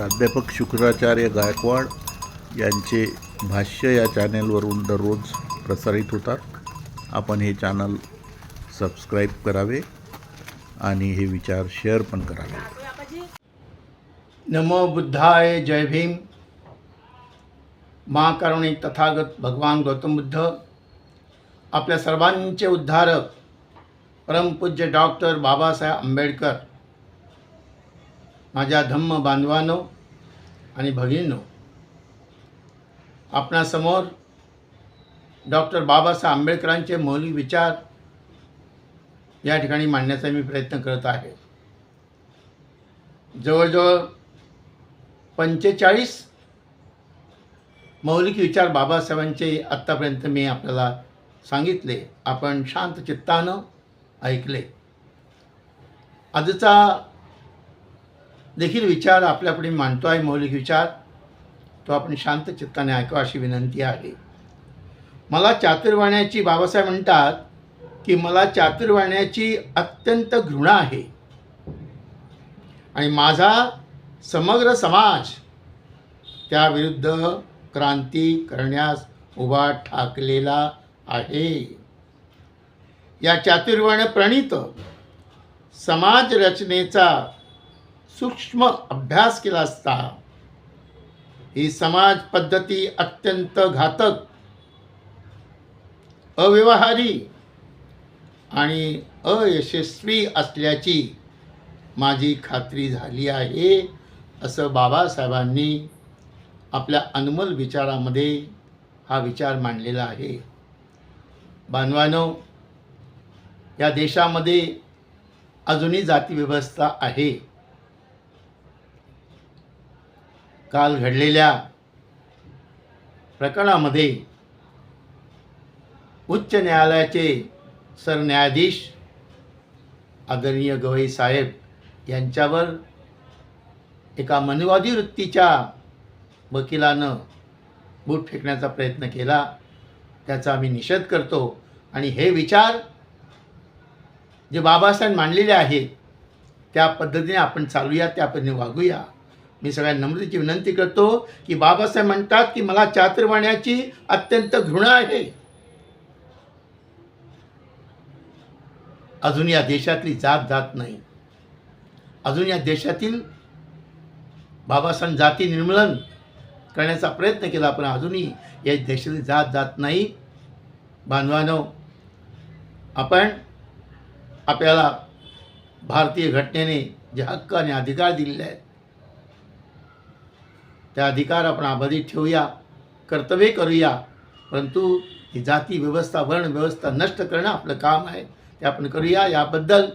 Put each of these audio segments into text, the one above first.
प्राध्यापक शुक्राचार्य गायकवाड यांचे भाष्य या चॅनेलवरून दररोज प्रसारित होतात. आपण हे चॅनल सबस्क्राईब करावे आणि हे विचार शेअर पण करावे. नमो बुद्धाय जय भीम. महाकारुणिक तथागत भगवान गौतम बुद्ध. आपल्या सर्वांचे उद्धारक परमपूज्य डॉक्टर बाबासाहेब आंबेडकर. माझ्या धम्म बांधवानो आणि भगिनीनो आपणासमोर डॉक्टर बाबासाहेब आंबेडकरांचे मौलिक विचार या ठिकाणी मांडण्याचा मी प्रयत्न करत आहे. जवळजवळ पंचेचाळीस मौलिक विचार बाबासाहेबांचे आत्तापर्यंत मी आपल्याला सांगितले. आपण शांत चित्तानं ऐकले. आजचा देखील विचार आपल्यापुढे मांडतो आहे मौलिक विचार. तो आपण शांत चित्ताने ऐकावा अशी विनंती आहे. मला चातुर्वाण्याची बाबासाहेब म्हणतात की मला चातुर्वाण्याची अत्यंत घृणा आहे. आणि माझा समग्र समाज त्याविरुद्ध क्रांती करण्यास उभा ठाकलेला आहे. या चातुर्वर्ण प्रणीत समाज रचनेचा सूक्ष्म अभ्यास केला असता ही समाज पद्धती अत्यंत घातक अव्यवहारी आणि अयशस्वी असल्याची माझी खात्री झाली आहे असं बाबासाहेबांनी आपल्या अनमोल विचारामध्ये हा विचार मांडलेला आहे. बांधवानो या देशामध्ये अजूनही जातीव्यवस्था आहे. काल घडलेल्या प्रकरणामध्ये उच्च न्यायालयाचे सरन्यायाधीश आदरणीय गवई साहेब यांच्यावर एका मनुवादी वृत्तीच्या वकिलानं बूट फेकण्याचा प्रयत्न केला. त्याचा आम्ही निषेध करतो. आणि हे विचार जे बाबासाहेब मांडलेले आहेत त्या पद्धतीने आपण चालूया त्या पद्धतीने वागूया. मी सगळ्या नम्रतेची विनंती करतो की बाबासाहेब म्हणतात की मला चातुर्वाण्याची अत्यंत घृणा आहे. अजून या देशातली जात जात नाही. अजून या देशातील बाबासाहेब जाती निर्मूलन करण्याचा प्रयत्न केला पण अजूनही या देशातली जात जात नाही. बांधवानो आपण आपल्याला भारतीय घटनेने जे हक्क आणि अधिकार दिलेले आहेत त्या अधिकार आपण अबाधित ठेवूया कर्तव्य करूया परंतु ही जाती व्यवस्था वर्ण व्यवस्था नष्ट करणं आपलं काम आहे. ते आपण करूया. याबद्दल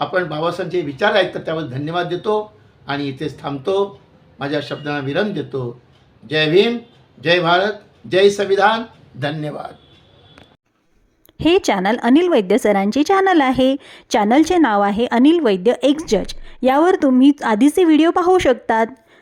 आपण बाबासाहेबांचे विचार आहेत तर त्याबद्दल धन्यवाद देतो आणि इथेच थांबतो. माझ्या शब्दांना विराम देतो. जय भीम जय भारत जय संविधान. धन्यवाद. हे चॅनल अनिल वैद्य सरांचे चॅनल आहे. चॅनलचे नाव आहे अनिल वैद्य एक्स जज. यावर तुम्ही आधीचे व्हिडिओ पाहू शकतात.